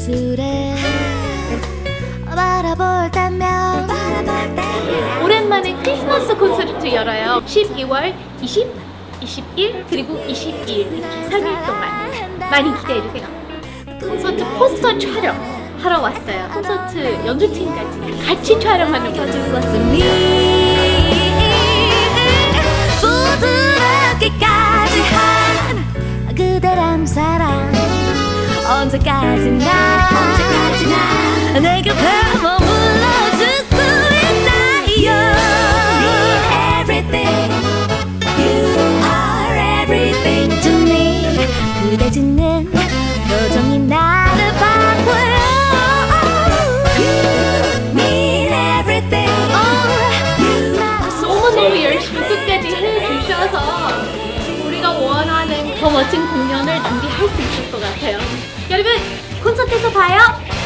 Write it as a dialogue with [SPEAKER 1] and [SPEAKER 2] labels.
[SPEAKER 1] 입술에 바라볼 때면 오랜만에 크리스마스 콘서트 열어요. 12월 20, 21 그리고 22일 이렇게 3일 동안. 많이 기대해주세요. 콘서트 포스터 촬영 하러 왔어요. 콘서트 연주팀까지 같이 촬영하는
[SPEAKER 2] 거예요 부드럽게까지 한 그대 람 사랑 언제까지나 언제까지나 내 곁에 머물러 줄 수 있나요 Be everything. You are everything to me. 그대 짓는 표정이 나를 바꿔요.
[SPEAKER 1] 우리가 원하는 더 멋진 공연을 준비할 수 있을 것 같아요. 여러분 콘서트에서 봐요.